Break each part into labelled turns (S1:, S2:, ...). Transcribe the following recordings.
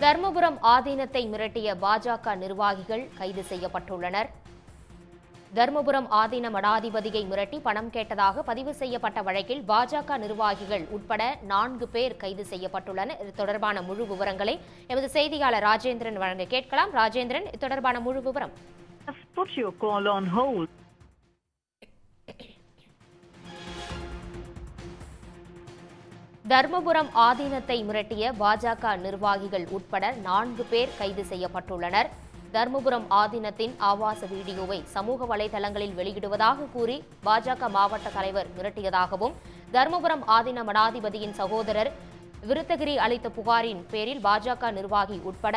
S1: தர்மபுரம் ஆதீனத்தை மிரட்டிய பாஜக நிர்வாகிகள் கைது செய்யப்பட்டுள்ளனர். தர்மபுரம் ஆதீன மடாதிபதியை மிரட்டி பணம் கேட்டதாக பதிவு செய்யப்பட்ட வழக்கில் பாஜக நிர்வாகிகள் உட்பட நான்கு பேர் கைது செய்யப்பட்டுள்ளனர். இது தொடர்பான முழு விவரங்களை எமது செய்தியாளர் ராஜேந்திரன் வழங்க கேட்கலாம். ராஜேந்திரன் இது தொடர்பான முழு விவரம். தர்மபுரம் ஆதீனத்தை மிரட்டிய பாஜக நிர்வாகிகள் உட்பட நான்கு பேர் கைது செய்யப்பட்டுள்ளனர். தர்மபுரம் ஆதீனத்தின் ஆவாச வீடியோவை சமூக வலைதளங்களில் வெளியிடுவதாக கூறி பாஜக மாவட்ட தலைவர் மிரட்டியதாகவும் தர்மபுரம் ஆதீன மடாதிபதியின் சகோதரர் விருத்தகிரி அளித்த புகாரின் பேரில் பாஜக நிர்வாகி உட்பட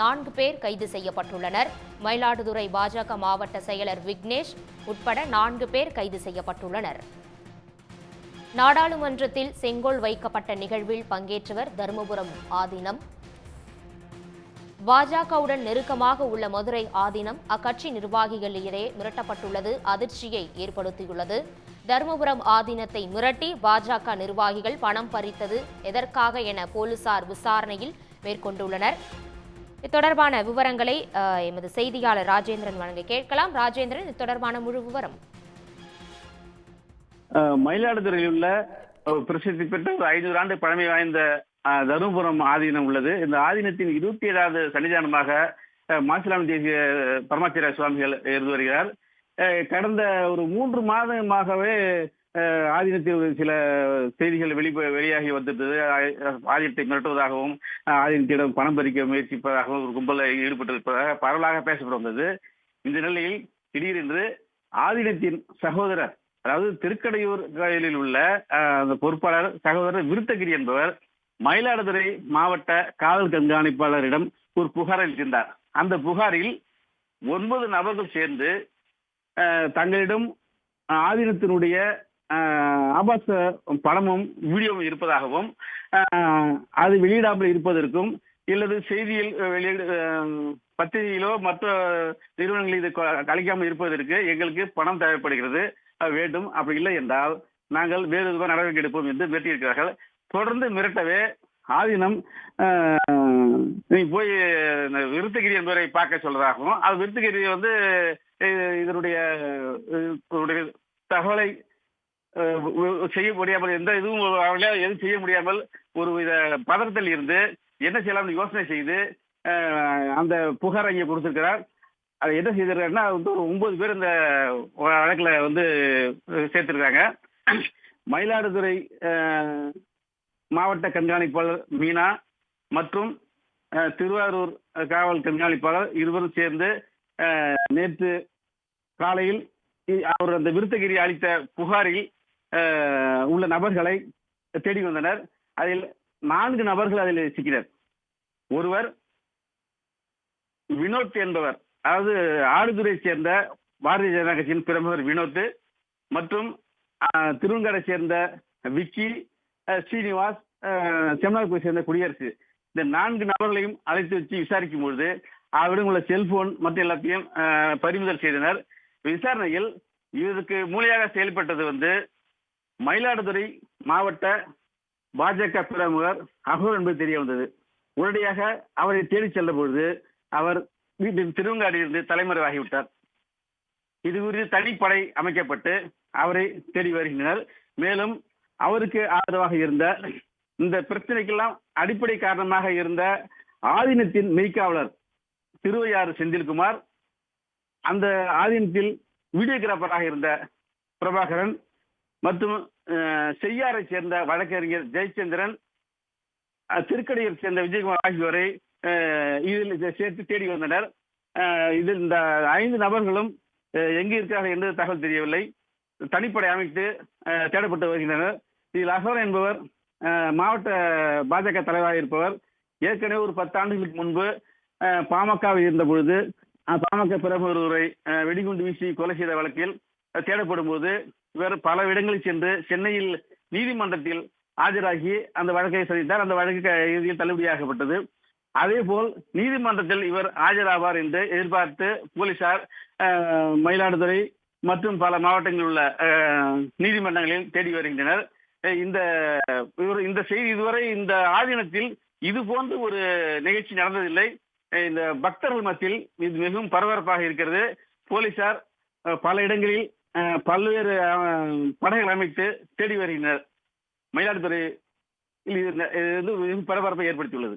S1: நான்கு பேர் கைது செய்யப்பட்டுள்ளனர். மயிலாடுதுறை பாஜக மாவட்ட செயலர் விக்னேஷ் உட்பட நான்கு பேர் கைது செய்யப்பட்டுள்ளனர். நாடாளுமன்றத்தில் செங்கோல் வைக்கப்பட்ட நிகழ்வில் பங்கேற்றவர் தருமபுரம் ஆதீனம். பாஜகவுடன் நெருக்கமாக உள்ள மதுரை ஆதீனம் அக்கட்சி நிர்வாகிகளிடையே மிரட்டப்பட்டுள்ளது அதிர்ச்சியை ஏற்படுத்தியுள்ளது. தருமபுரம் ஆதீனத்தை மிரட்டி பாஜக நிர்வாகிகள் பணம் பறித்தது எதற்காக என போலீசார் விசாரணையில் மேற்கொண்டுள்ளனர். இது தொடர்பான விவரங்களை எமது செய்தியாளர் ராஜேந்திரன் வழங்க கேட்கலாம். ராஜேந்திரன் இது தொடர்பான முழு விவரம்.
S2: மயிலாடுதுறையில் உள்ள பிரசித்தி பெற்ற ஒரு ஐநூறு ஆண்டு பழமை வாய்ந்த தருமபுரம் ஆதீனம் உள்ளது. இந்த ஆதீனத்தின் இருபத்தி ஏழாவது சன்னிதானமாக மாசிலாம் தேசிய பரமாச்சாரிய சுவாமிகள் இருந்து வருகிறார். கடந்த ஒரு மூன்று மாதமாகவே ஆதீனத்தில் சில செய்திகள் வெளி வெளியாகி வந்துட்டது ஆதீனத்தை மிரட்டுவதாகவும் ஆதீனத்திடம் பணம் பறிக்க முயற்சிப்பதாகவும் ஒரு கும்பலில் ஈடுபட்டிருப்பதாக பரவலாக பேசப்பட்டு வந்தது. இந்த நிலையில் திடீரென்று ஆதீனத்தின் சகோதரர் அதாவது திருக்கடையூர் கோயிலில் உள்ள அந்த பொறுப்பாளர் சகோதரர் விருத்தகிரி என்பவர் மயிலாடுதுறை மாவட்ட காவல் கண்காணிப்பாளரிடம் ஒரு புகார் அளித்திருந்தார் அந்த புகாரில் ஒன்பது நபர்கள் சேர்ந்து தங்களிடம் ஆதீனத்தினுடைய ஆபாச படமும் வீடியோவும் இருப்பதாகவும் அது வெளியிடாமல் இருப்பதற்கும் இல்லது செய்தியில் வெளியிட பத்திரிகையிலோ மற்ற நிறுவனங்களில் இது கொ- இருப்பதற்கு எங்களுக்கு பணம் தேவைப்படுகிறது. வேண்டும். அப்படி இல்லை என்றால் நாங்கள் வேறு விதமாக நடவடிக்கை எடுப்போம் என்று மிரட்டியிருக்கிறார்கள். தொடர்ந்து மிரட்டவே ஆதீனம் நீ போய் இந்த விருத்தகிரி என்பவரை பார்க்க சொல்றதாகவும் அது விருத்தகிரி வந்து இதனுடைய தகவலை செய்ய முடியாமல் எந்த இதுவும் அவர்களால் எதுவும் செய்ய முடியாமல் ஒரு வித பதற்றத்தில் இருந்து என்ன செய்யலாம்னு யோசனை செய்து அந்த புகார் அங்கே கொடுத்திருக்கிறார். அது என்ன செய்திருக்காருன்னா வந்து ஒரு ஒன்பது பேர் இந்த வழக்குல வந்து சேர்த்துருக்காங்க. சேர்த்திருக்காங்க மயிலாடுதுறை மாவட்ட கண்காணிப்பாளர் மீனா மற்றும் திருவாரூர் காவல் கண்காணிப்பாளர் இருவரும் சேர்ந்து நேற்று காலையில் அவர் அந்த விருத்தகிரி அளித்த புகாரில் உள்ள நபர்களை தேடி வந்தனர். அதில் நான்கு நபர்கள் அதில் சிக்கினர். ஒருவர் வினோத் என்பவர் அதாவது ஆடுதுறை சேர்ந்த பாரதிய ஜனதா கட்சியின் பிரமுகர் வினோத் மற்றும் திருவங்கடை சேர்ந்த விக்கி ஸ்ரீனிவாஸ் அஹ், சேர்ந்த குடியரசு. இந்த நான்கு நபர்களையும் அழைத்து வச்சு விசாரிக்கும் பொழுது அவரிடம் உள்ள செல்போன் மற்ற எல்லாத்தையும் பறிமுதல் செய்தனர். விசாரணையில் இதற்கு மூலியாக செயல்பட்டது வந்து மயிலாடுதுறை மாவட்ட பாஜக பிரமுகர் அகோர் என்பது தெரிய வந்தது. உடனடியாக அவரை தேடிச் செல்ல பொழுது அவர் திருவங்காடியிலிருந்து தலைமறைவாகிவிட்டார். இது குறித்து தனிப்படை அமைக்கப்பட்டு அவரை தேடி வருகின்றனர். மேலும் அவருக்கு ஆதரவாக இருந்த இந்த பிரச்சனைக்கெல்லாம் அடிப்படை காரணமாக இருந்த ஆதீனத்தின் மெய்க்காவலர் திருவையாறு செந்தில்குமார் அந்த ஆதீனத்தில் வீடியோகிராஃபராக இருந்த பிரபாகரன் மற்றும் செய்யாரை சேர்ந்த வழக்கறிஞர் ஜெயச்சந்திரன் திருக்கடையை சேர்ந்த விஜயகுமார் ஆகியோரை இதில் சேர்த்து தேடி வந்தனர். இதில் இந்த ஐந்து நபர்களும் எங்கே இருக்கிறார்கள் என்று தகவல் தெரியவில்லை. தனிப்படை அமைத்து தேடப்பட்டு வருகின்றனர். இதில் அசோர் என்பவர் மாவட்ட பாஜக தலைவராக இருப்பவர். ஏற்கனவே ஒரு பத்து ஆண்டுகளுக்கு முன்பு பாமகவில் இருந்த பொழுது பாமக பிரமுகர் ஒருவரை வெடிகுண்டு வீசி கொலை செய்த வழக்கில் தேடப்படும் போது இவர் பல இடங்களில் சென்று சென்னையில் நீதிமன்றத்தில் ஆஜராகி அந்த வழக்கை சந்தித்தார். அந்த வழக்கு இறுதியில் தள்ளுபடியாகப்பட்டது அதே போல் நீதிமன்றத்தில் இவர் ஆஜராவார் என்று எதிர்பார்த்து போலீசார் மயிலாடுதுறை மற்றும் பல மாவட்டங்களில் உள்ள நீதிமன்றங்களில் தேடி வருகின்றனர். இந்த இவர் இந்த செய்தி இதுவரை இந்த ஆதீனத்தில் இது போன்று ஒரு நிகழ்ச்சி நடந்ததில்லை. இந்த பக்தர்கள் மத்தியில் இது மிகவும் பரபரப்பாக இருக்கிறது. போலீசார் பல இடங்களில் பல்வேறு படைகள் அமைத்து தேடி வருகின்றனர். மயிலாடுதுறை இது இது வந்து மிகவும் பரபரப்பை ஏற்படுத்தியுள்ளது.